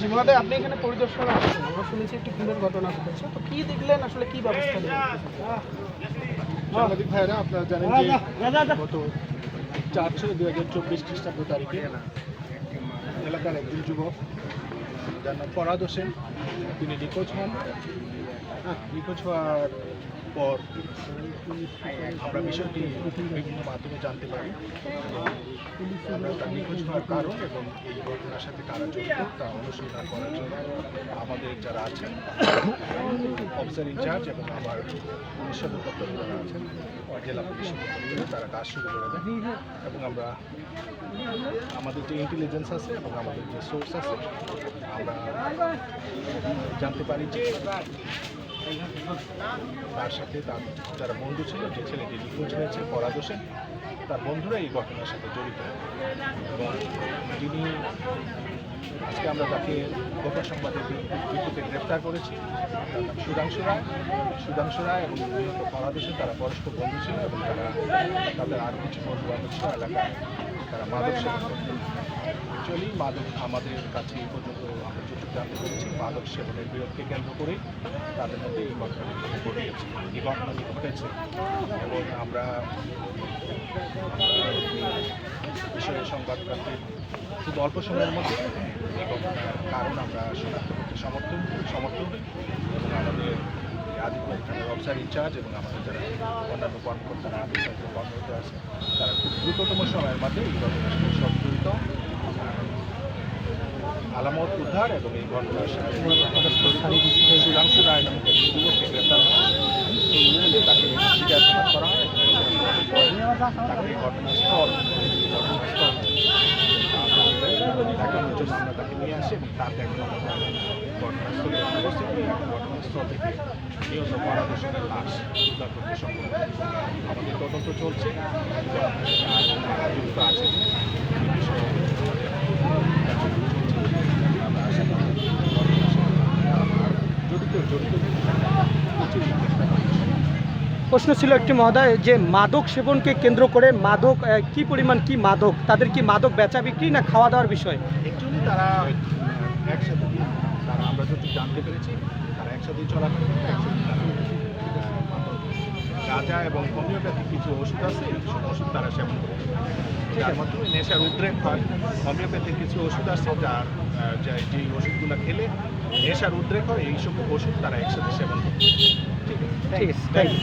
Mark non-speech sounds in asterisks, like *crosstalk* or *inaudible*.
জি মহোদয় আপনি এখানে পরিদর্শনে আসছেন। আমরা শুনেছি একটি খুনের ঘটনা ঘটেছে। তো কি দেখলেন? আসলে কি ব্যবস্থা নেবেন সাংবাদিক ভাইরা আপনারা জানেন যে গত চার ছয় দুই হাজার চব্বিশ খ্রিস্টাব্দ তারিখে এলাকার একজন যুবক যার নাম ফরাদ হোসেন তিনি নিখোঁজ হন। হ্যাঁ নিখোঁজ হওয়ার পর আমরা বিষয়টি বিভিন্ন মাধ্যমে জানতে পারি। আমরা তার নিখোঁজ হওয়ার কারণ এবং এই ঘটনার সাথে কারা জড়িত তা অনুসন্ধান করার জন্য আমাদের যারা আছেন *coughs* অফিসার ইনচার্জ এবং আমার পুলিশ সদর দপ্তরে যারা আছেন জেলা পুলিশ তারা কাজ শুরু করে দেন এবং আমরা, আমাদের যে ইন্টেলিজেন্স আছে এবং আমাদের যে সোর্স আছে, আমরা জানতে পারি যে তার সাথে তার যারা বন্ধু ছিল, যে ছেলেটি নিখোঁজ হয়েছে পরাগ তার বন্ধুরা এই ঘটনার সাথে জড়িত। এবং যিনি আজকে আমরা তাকে গোপন সংবাদের ভিত্তিতে গ্রেপ্তার করেছি। সুধাংশু রায় সুধাংশু রায় এবং নিহত ফরাদ তারা পরস্পর বন্ধু ছিল এবং তারা তাদের আর কিছু বন্ধু বান্ধব ছিল এলাকায়। তারা মাদক সেবন অ্যাকচুয়ালি মাদক আমাদের কাছে এই পর্যন্ত আমরা যেটুকু জানতে পেরেছি, মাদক সেবনের বিরোধকে কেন্দ্র করেই তাদের মধ্যে এই ঘটনাটি ঘটিয়েছে এই ঘটনাটি ঘটেছে। এবং আমরা বিষয়ে সংবাদ খুব অল্প সময়ের মধ্যে এই ঘটনার কারণ আমরা শনাক্ত করতে সমর্থন সমর্থন আদিপুর এবং আমাদের যারা অন্যান্য আছে খুব দ্রুততম সময়ের মধ্যে এই ঘটনার সাথে জড়িত আলামত উদ্ধার এবং এই ঘটনার সাথে সুধাংশু রায় নামক তাকে নিয়ে আসি এবং তার দেখানো ঘটনাস্থলে উপস্থিত ঘটনাস্থল থেকে নিহত পরাদর্শনের লাশ উদ্ধার করতে সম্ভব আমাদের তদন্ত চলছে। যুক্ত আছে এই বিষয়ে আমরা আশা করি ঘটনার সাথে আর জড়িত জড়িত প্রচুর চেষ্টা করছি প্রশ্ন ছিল একটি মহোদয় যে মাদক সেবনকে কেন্দ্র করে মাদক কি পরিমাণ কি মাদক? তাদের কি মাদক বেচা বিক্রি না খাওয়া দাওয়ার বিষয়? অ্যাকচুয়ালি তারা একসাথে তারা আমরা যদি জানতে পেরেছি তারা একসাথেই চলাফেরা করে একসাথে গাঁজা এবং হোমিওপ্যাথিক কিছু ওষুধ আছে এই সব ওষুধ তারা সেবন করে যার মাধ্যমে নেশার উদ্রেক হয়। হোমিওপ্যাথিক কিছু ওষুধ আছে যার আহ, যা- যে ওষুধগুলো খেলে নেশার উদ্রেক হয় এইসব ওষুধ তারা একসাথে সেবন করে ঠিক আছে? Thank you